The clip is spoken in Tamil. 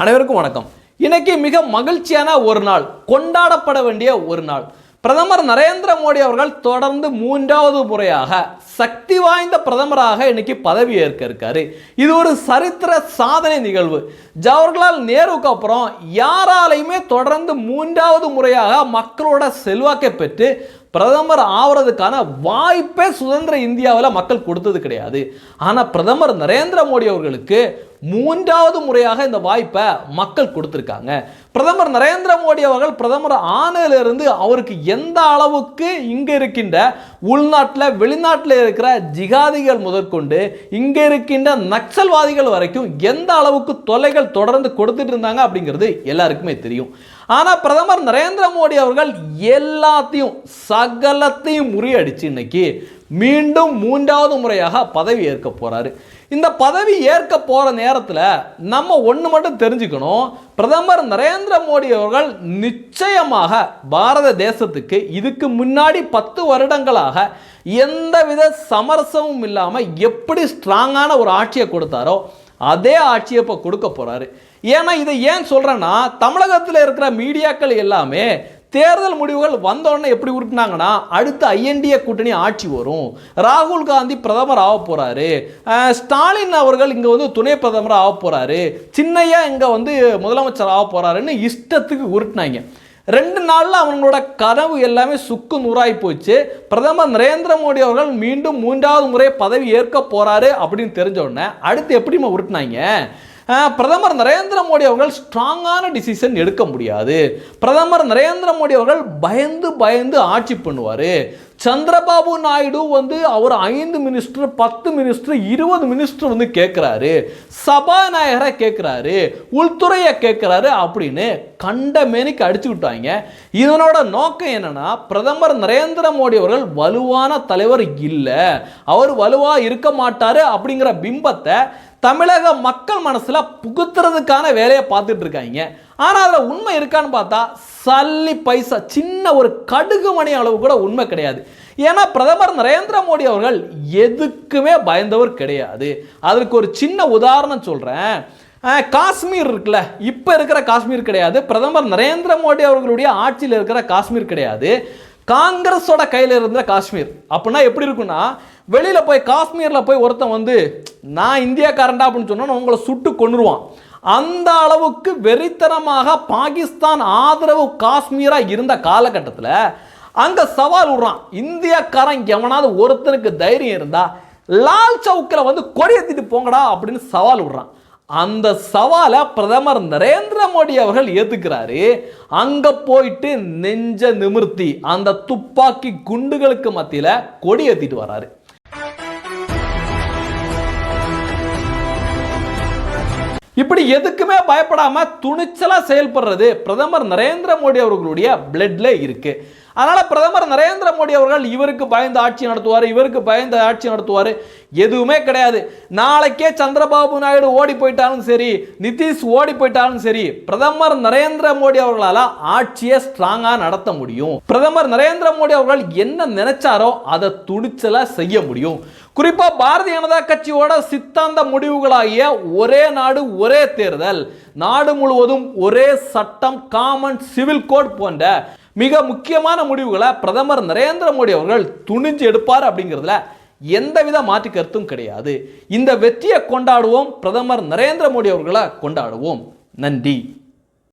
அனைவருக்கும் வணக்கம். இன்னைக்கு மிக மகிழ்ச்சியான ஒரு நாள் கொண்டாடப்பட வேண்டிய ஒரு நாள். பிரதமர் நரேந்திர மோடி அவர்கள் தொடர்ந்து மூன்றாவது முறையாக சக்தி வாய்ந்த பிரதமராக இன்னைக்கு பதவி ஏற்க இருக்காரு. இது ஒரு சரித்திர சாதனை நிகழ்வு. ஜவஹர்லால் நேருவுக்கு அப்புறம் யாராலையுமே தொடர்ந்து மூன்றாவது முறையாக மக்களோட செல்வாக்கை பெற்று பிரதமர் ஆவறதுக்கான வாய்ப்பே சுதந்திர இந்தியாவில் மக்கள் கொடுத்தது கிடையாது. ஆனால் பிரதமர் நரேந்திர மோடி அவர்களுக்கு மூன்றாவது முறையாக இந்த வாய்ப்பை மக்கள் கொடுத்துருக்காங்க. பிரதமர் நரேந்திர மோடி அவர்கள் பிரதமர் ஆனதிலிருந்து அவருக்கு எந்த அளவுக்கு இங்கே இருக்கின்ற உள்நாட்டில் வெளிநாட்டில் இருக்கிற ஜிகாதிகள் முதற்கொண்டு இங்கே இருக்கின்ற நக்சல்வாதிகள் வரைக்கும் எந்த அளவுக்கு தொல்லைகள் தொடர்ந்து கொடுத்துட்டு இருந்தாங்க அப்படிங்கிறது எல்லாருக்குமே தெரியும். ஆனால் பிரதமர் நரேந்திர மோடி அவர்கள் எல்லாத்தையும் சகலத்தையும் முறியடிச்சு இன்னைக்கு மீண்டும் மூன்றாவது முறையாக பதவி ஏற்க போகிறாரு இந்த பதவி ஏற்க போகிற நேரத்தில் நம்ம ஒன்று மட்டும் தெரிஞ்சுக்கணும். பிரதமர் நரேந்திர மோடி அவர்கள் நிச்சயமாக பாரத தேசத்துக்கு இதுக்கு முன்னாடி பத்து வருடங்களாக எந்தவித சமரசமும் இல்லாமல் எப்படி ஸ்ட்ராங்கான ஒரு ஆட்சியை கொடுத்தாரோ அதே ஆட்சியை இப்போ கொடுக்க போகிறாரு ஏன்னா இதை ஏன் சொல்கிறேன்னா தமிழகத்தில் இருக்கிற மீடியாக்கள் எல்லாமே தேர்தல் முடிவுகள் வந்தோடனே எப்படி உருட்டினாங்கன்னா அடுத்து ஐஎன்டிஏ கூட்டணி ஆட்சி வரும். ராகுல் காந்தி பிரதமர் ஆக போகிறாரு ஸ்டாலின் அவர்கள் இங்கே வந்து துணை பிரதமர் ஆக போகிறாரு சின்னையா இங்கே வந்து முதலமைச்சர் ஆக போகிறாருன்னு இஷ்டத்துக்கு உருட்டினாங்க. ரெண்டு நாளில் அவங்களோட கனவு எல்லாமே சுக்கு நூறாய் போச்சு. பிரதமர் நரேந்திர மோடி அவர்கள் மீண்டும் மூன்றாவது முறை பதவி ஏற்க போகிறாரு அப்படின்னு தெரிஞ்ச உடனே அடுத்து எப்படிமா உருட்டினாங்க? பிரதமர் நரேந்திர மோடி அவர்கள் ஸ்ட்ராங்கான டிசிஷன் எடுக்க முடியாது. பிரதமர் நரேந்திர மோடி அவர்கள் பயந்து பயந்து ஆட்சி பண்ணுவார். சந்திரபாபு நாயுடு வந்து அவர் ஐந்து மினிஸ்டர் பத்து மினிஸ்டர் இருபது மினிஸ்டர் வந்து கேட்குறாரு சபாநாயகரை கேட்குறாரு உள்துறையை கேட்குறாரு அப்படின்னு கண்ட மேனிக்கு அடிச்சு விட்டாங்க. இதனோட நோக்கம் என்னன்னா பிரதமர் நரேந்திர மோடி அவர்கள் வலுவான தலைவர் இல்லை. அவர் வலுவாக இருக்க மாட்டார் அப்படிங்கிற பிம்பத்தை தமிழக மக்கள் மனசில் புகுத்துறதுக்கான வேலையை பார்த்துட்டு இருக்காங்க. ஆனால் அதில் உண்மை இருக்கான்னு பார்த்தா சல்லி பைசா சின்ன ஒரு கடுகு மணி அளவு கூட உண்மை கிடையாது. ஏன்னா பிரதமர் நரேந்திர மோடி அவர்கள் எதுக்குமே பயந்தவர் கிடையாது. அதற்கு ஒரு சின்ன உதாரணம் சொல்கிறேன் காஷ்மீர் இருக்குல்ல இப்போ இருக்கிற காஷ்மீர் கிடையாது. பிரதமர் நரேந்திர மோடி அவர்களுடைய ஆட்சியில் இருக்கிற காஷ்மீர் கிடையாது. காங்கிரஸோட கையில் இருந்த காஷ்மீர். அப்படின்னா எப்படி இருக்குன்னா வெளியில் போய் காஷ்மீரில் போய் ஒருத்தன் வந்து நான் இந்தியாக்காரன்டா அப்படின்னு சொன்னால் உங்களை சுட்டு கொன்னுருவான். அந்த அளவுக்கு வெறித்தனமாக பாகிஸ்தான் ஆதரவு காஷ்மீராக இருந்த காலகட்டத்தில் அங்கே சவால் விடுறான். இந்தியாக்காரன் எவனாவது ஒருத்தனுக்கு தைரியம் இருந்தால் லால் சவுக்கில் வந்து கொடியேற்றிட்டு போங்கடா அப்படின்னு சவால் விடுறான். அந்த சவாலை பிரதமர் நரேந்திர மோடி அவர்கள் ஏத்துக்கிறாரு. அங்க போயிட்டு நெஞ்ச நிமிர்த்தி அந்த துப்பாக்கி குண்டுகளுக்கு மத்தியில கொடி ஏத்திட்டு வராரு. இப்படி எதுக்குமே பயப்படாம துணிச்சலா செயல்படுறது பிரதமர் நரேந்திர மோடி அவர்களுடைய பிளட்ல இருக்கு. அதனால பிரதமர் நரேந்திர மோடி அவர்கள் இவருக்கு பயந்து ஆட்சி நடத்துவார் இவருக்கு பயந்து ஆட்சி நடத்துவார் எதுவுமே கிடையாது. நாளைக்கே சந்திரபாபு நாயுடு ஓடி போயிட்டாலும் சரி நிதிஷ் ஓடி போயிட்டாலும் சரி பிரதமர் நரேந்திர மோடி அவர்களால் ஆட்சியை ஸ்ட்ராங்கா நடத்த முடியும். பிரதமர் நரேந்திர மோடி அவர்கள் என்ன நினைச்சாரோ அதை துணிச்சலா செய்ய முடியும். குறிப்பாக பாரதிய ஜனதா கட்சியோட சித்தாந்த முடிவுகளாகிய ஒரே நாடு ஒரே தேர்தல் நாடு முழுவதும் ஒரே சட்டம் காமன் சிவில் கோட் போன்ற மிக முக்கியமான முடிவுகளை பிரதமர் நரேந்திர மோடி அவர்கள் துணிஞ்சு எடுப்பார் அப்படிங்கிறதுல எந்தவித மாற்று கருத்தும் கிடையாது. இந்த வெற்றியை கொண்டாடுவோம் பிரதமர் நரேந்திர மோடி அவர்களை கொண்டாடுவோம். நன்றி.